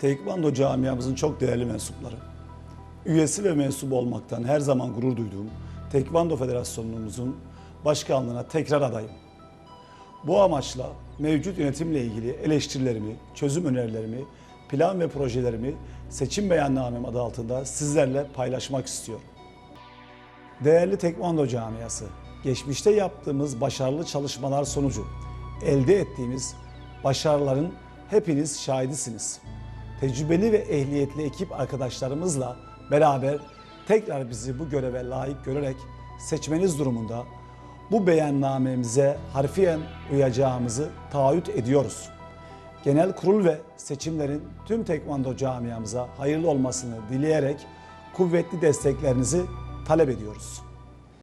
Tekvando camiamızın çok değerli mensupları. Üyesi ve mensubu olmaktan her zaman gurur duyduğum Tekvando Federasyonumuzun başkanlığına tekrar adayım. Bu amaçla mevcut yönetimle ilgili eleştirilerimi, çözüm önerilerimi, plan ve projelerimi seçim beyannamem adı altında sizlerle paylaşmak istiyorum. Değerli Tekvando camiası, geçmişte yaptığımız başarılı çalışmalar sonucu elde ettiğimiz başarıların hepiniz şahidisiniz. Tecrübeli ve ehliyetli ekip arkadaşlarımızla beraber tekrar bizi bu göreve layık görerek seçmeniz durumunda bu beyannamemize harfiyen uyacağımızı taahhüt ediyoruz. Genel kurul ve seçimlerin tüm tekvando camiamıza hayırlı olmasını dileyerek kuvvetli desteklerinizi talep ediyoruz.